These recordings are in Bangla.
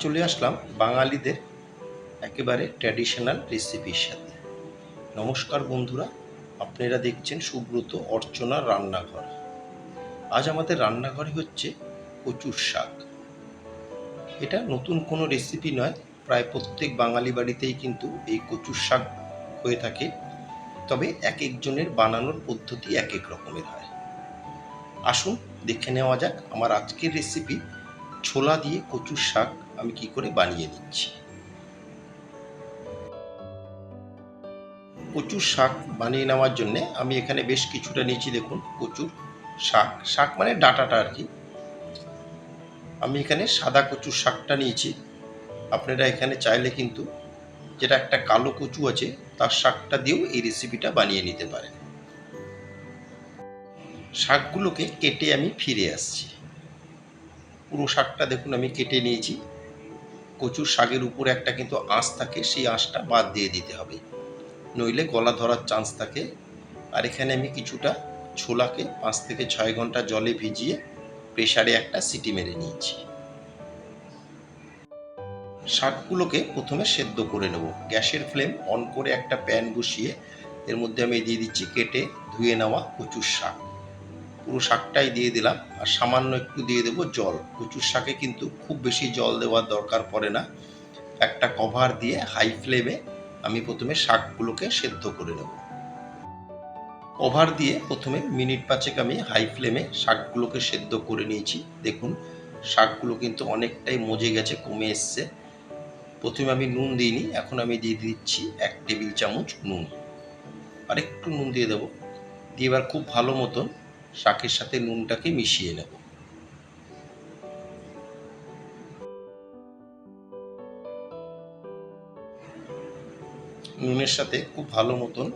চলে আসলাম বাঙালিদের একেবারে ট্র্যাডিশনাল রেসিপির সাথে। নমস্কার বন্ধুরা, আপনারা দেখছেন সুব্রত অর্চনার রান্নাঘর। আজ আমাদের রান্নাঘরে হচ্ছে কচুর শাক। এটা নতুন কোনো রেসিপি নয়, প্রায় প্রত্যেক বাঙালি বাড়িতেই কিন্তু এই কচুর শাক হয়ে থাকে। তবে এক একজনের বানানোর পদ্ধতি এক এক রকমের হয়। আসুন দেখে নেওয়া যাক আমার আজকের রেসিপি ছোলা দিয়ে কচুর শাক আমি কি করে বানিয়ে নিচ্ছি কচুর শাক বানিয়ে নেওয়ার জন্য আমি এখানে বেশ কিছুটা নিয়েছি দেখুন, কচুর শাক। শাক মানে ডাটাটা আর কি। আমি এখানে সাদা কচুর শাকটা নিয়েছি। আপনারা এখানে চাইলে কিন্তু যেটা একটা কালো কচু আছে, তার শাকটা দিয়েও এই রেসিপিটা বানিয়ে নিতে পারেন। শাকগুলোকে কেটে আমি ফিরে আসছি। পুরো শাকটা দেখুন, আমি কেটে নিয়েছি। কচুর শাকের উপরে একটা কিন্তু আঁশ থাকে, সেই আঁশটা বাদ দিয়ে দিতে হবে। নইলে গলা ধরার চান্স থাকে। আর এখানে আমি কিছুটা ছোলাকে পাঁচ থেকে ছয় ঘণ্টা জলে ভিজিয়ে প্রেশারে একটা সিটি মেরে নিয়েছি। শাকগুলোকে প্রথমে সেদ্ধ করে নেব। গ্যাসের ফ্লেম অন করে একটা প্যান বসিয়ে এর মধ্যে আমি দিয়ে দিচ্ছি কেটে ধুয়ে নেওয়া কচুর শাক। পুরো শাকটাই দিয়ে দিলাম আর সামান্য একটু দিয়ে দেবো জল। কচুর শাকে কিন্তু খুব বেশি জল দেওয়ার দরকার পড়ে না। একটা কভার দিয়ে হাই ফ্লেমে আমি প্রথমে শাকগুলোকে সেদ্ধ করে নেব। কভার দিয়ে প্রথমে মিনিট পাঁচেক আমি হাই ফ্লেমে শাকগুলোকে সেদ্ধ করে নিয়েছি। দেখুন, শাকগুলো কিন্তু অনেকটাই মজে গেছে, কমে এসছে। প্রথমে আমি নুন দিইনি, এখন আমি দিয়ে দিচ্ছি এক টেবিল চামচ নুন। আর একটু নুন দিয়ে দেবো। দিয়ে এবার খুব ভালো মতন শাকের সাথে নুনটাকে মিশিয়ে নেব। নুনের সাথে খুব ভালো মতন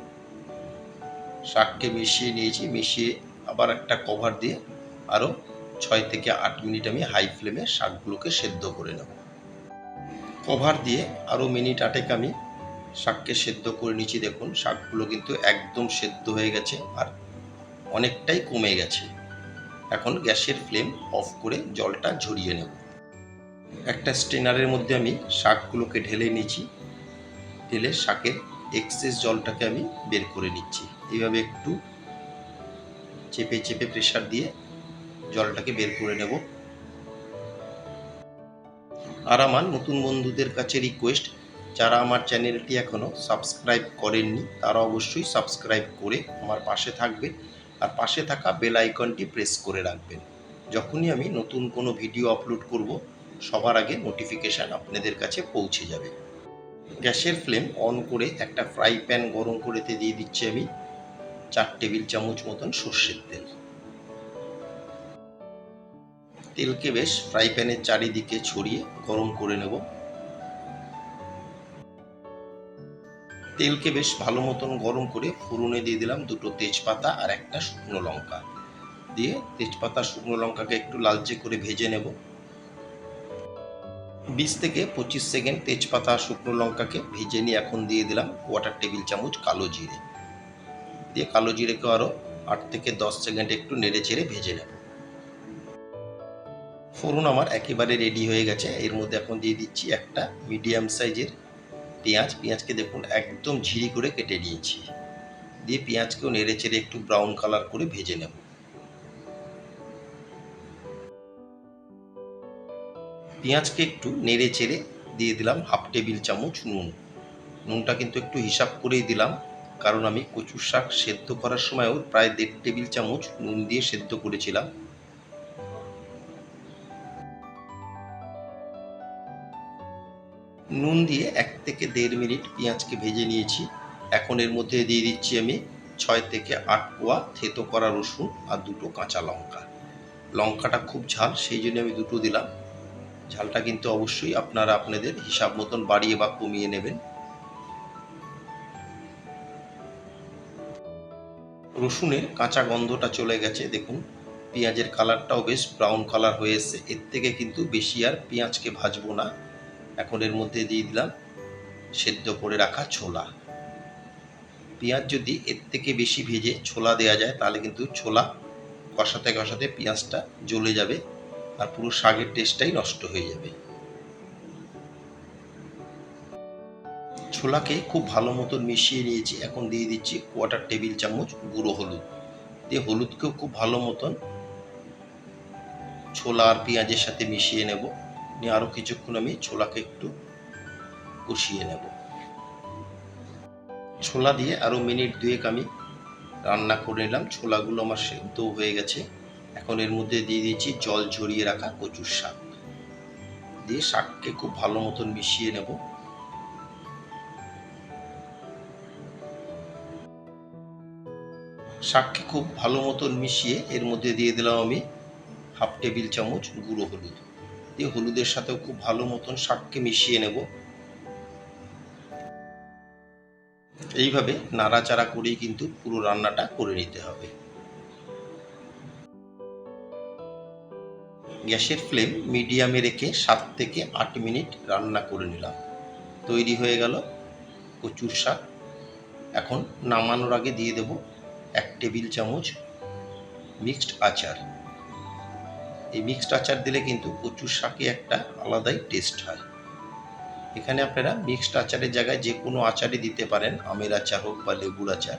শাককে মিশিয়ে নিয়েছি, মিশিয়ে আবার একটা কভার দিয়ে আরও ছয় থেকে আট মিনিট আমি হাই ফ্লেমে শাকগুলোকে সেদ্ধ করে নেব। কভার দিয়ে আরও মিনিট আটেক আমি শাককে সেদ্ধ করে নিয়েছি দেখুন, শাকগুলো কিন্তু একদম সেদ্ধ হয়ে গেছে। আর অনেকটাই কমে গেছে। এখন গ্যাসের ফ্লেম অফ করে জলটা ঝরিয়ে নেব। একটা স্টেনারের মধ্যে আমি শাকগুলোকে ঢেলে নিচ্ছি ঢেলে শাকের এক্সেস জলটাকে আমি বের করে নিচ্ছি। এইভাবে একটু চেপে চেপে প্রেশার দিয়ে জলটাকে বের করে নেব। আর আমার নতুন বন্ধুদের কাছে রিকোয়েস্ট, যারা আমার চ্যানেলটি এখনও সাবস্ক্রাইব করেননি, তারা অবশ্যই সাবস্ক্রাইব করে আমার পাশে থাকবে আর পাশে থাকা বেল আইকনটি প্রেস করে রাখবেন। যখনই আমি নতুন কোনো ভিডিও আপলোড করব, সবার আগে নোটিফিকেশান আপনাদের কাছে পৌঁছে যাবে। গ্যাসের ফ্লেম অন করে একটা ফ্রাই প্যান গরম করেতে দিয়ে দিচ্ছি আমি চার টেবিল চামচ মতন সর্ষের তেল। তেলকে বেশ ফ্রাই প্যানের চারিদিকে ছড়িয়ে গরম করে নেব। তেলকে বেশ ভালো মতন গরম করে ফোড়নে দিয়ে দিলাম দুটো তেজপাতা আর একটা শুকনো লঙ্কা। দিয়ে তেজপাতা, শুকনো লঙ্কাকে একটু লালচে করে ভেজে নেব। বিশ থেকে পঁচিশ সেকেন্ড তেজপাতা শুকনো লঙ্কাকে ভেজে নিয়ে এখন দিয়ে দিলাম কোয়াটার টেবিল চামচ কালো জিরে। দিয়ে কালো জিরেকে আরও আট থেকে দশ সেকেন্ড একটু নেড়ে চেড়ে ভেজে নেব। ফোড়ন আমার একেবারে রেডি হয়ে গেছে। এর মধ্যে এখন দিয়ে দিচ্ছি একটা মিডিয়াম সাইজের পেঁয়াজ, পেঁয়াজকে দেখুন একদম ঝিরি করে কেটে নিয়েছি। দিয়ে পেঁয়াজকেও নেড়ে চেড়ে একটু ব্রাউন কালার করে ভেজে নেব। পেঁয়াজকে একটু নেড়ে চেড়ে দিয়ে দিলাম হাফ টেবিল চামচ নুন। নুনটা কিন্তু একটু হিসাব করেই দিলাম, কারণ আমি কচুর শাক সেদ্ধ করার সময়ও প্রায় দেড় টেবিল চামচ নুন দিয়ে সেদ্ধ করেছিলাম। নুন দিয়ে এক থেকে দেড় মিনিট পেঁয়াজকে ভেজে নিয়েছি। এখন এর মধ্যে দিয়ে দিচ্ছি আমি ছয় থেকে আট কোয়া থেতো করা রসুন আর দুটো কাঁচা লঙ্কা। লঙ্কাটা খুব ঝাল, সেই জন্য আমি দুটো দিলাম। ঝালটা কিন্তু অবশ্যই আপনারা আপনাদের হিসাব মতন বাড়িয়ে বা কমিয়ে নেবেন। রসুনের কাঁচা গন্ধটা চলে গেছে, দেখুন। পেঁয়াজের কালারটাও বেশ ব্রাউন কালার হয়ে এসছে। এর থেকে কিন্তু বেশি আর পেঁয়াজকে ভাজবো না। এখন এর মধ্যে দিয়ে দিলাম সেদ্ধ করে রাখা ছোলা। পেঁয়াজ যদি এর থেকে বেশি ভেজে ছোলা দেওয়া যায়, তাহলে কিন্তু ছোলা কষাতে কষাতে পেঁয়াজটা জ্বলে যাবে আর পুরো শাকের টেস্টটাই নষ্ট হয়ে যাবে। ছোলাকে খুব ভালো মতন মিশিয়ে নিয়েছি। এখন দিয়ে দিচ্ছি কোয়াটার টেবিল চামচ গুঁড়ো হলুদ। দিয়ে হলুদকেও খুব ভালো মতন ছোলা আর পেঁয়াজের সাথে মিশিয়ে নেব। নিয়ে আরও কিছুক্ষণ আমি ছোলাকে একটু কষিয়ে নেব। ছোলা দিয়ে আরও মিনিট দুয়েক আমি রান্না করে নিলাম। ছোলাগুলো আমার সেদ্ধ হয়ে গেছে। এখন এর মধ্যে দিয়ে দিয়েছি জল ঝরিয়ে রাখা কচুর শাক। দিয়ে শাককে খুব ভালো মতন মিশিয়ে নেব। শাককে খুব ভালো মতন মিশিয়ে এর মধ্যে দিয়ে দিলাম আমি হাফ টেবিল চামচ গুঁড়ো হলুদ। দিয়ে হলুদের সাথেও খুব ভালো মতন শাককে মিশিয়ে নেব। এইভাবে নাড়াচাড়া করেই কিন্তু পুরো রান্নাটা করে নিতে হবে। গ্যাসের ফ্লেম মিডিয়ামে রেখে সাত থেকে আট মিনিট রান্না করে নিলাম। তৈরি হয়ে গেল কচুর শাক। এখন নামানোর আগে দিয়ে দেব এক টেবিল চামচ মিক্সড আচার। এই মিক্সড আচার দিলে কিন্তু কচুর শাকে একটা আলাদাই টেস্ট হয়। এখানে আপনারা মিক্সড আচারের জায়গায় যে কোনো আচারই দিতে পারেন, আমের আচার হোক বা লেবুর আচার।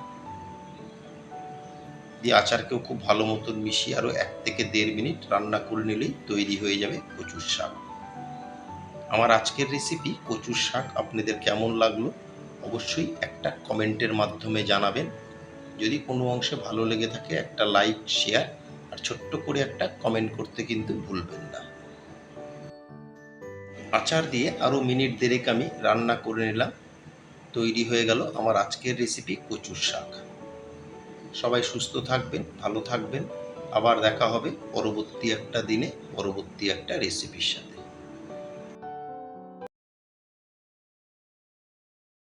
দিয়ে আচারকেও খুব ভালো মতন মিশিয়ে আরও এক থেকে দেড় মিনিট রান্না করে নিলেই তৈরি হয়ে যাবে কচুর শাক। আমার আজকের রেসিপি কচুর শাক আপনাদের কেমন লাগল অবশ্যই একটা কমেন্টের মাধ্যমে জানাবেন। যদি কোনো অংশে ভালো লেগে থাকে, একটা লাইক শেয়ার আর ছোট্ট করে একটা কমেন্ট করতে কিন্তু ভুলবেন না। আচার দিয়ে আরও মিনিট দেড়েক আমি রান্না করে নিলাম। তৈরি হয়ে গেল আমার আজকের রেসিপি কচুর শাক। সবাই সুস্থ থাকবেন, ভালো থাকবেন। আবার দেখা হবে পরবর্তী একটা দিনে, পরবর্তী একটা রেসিপির সাথে।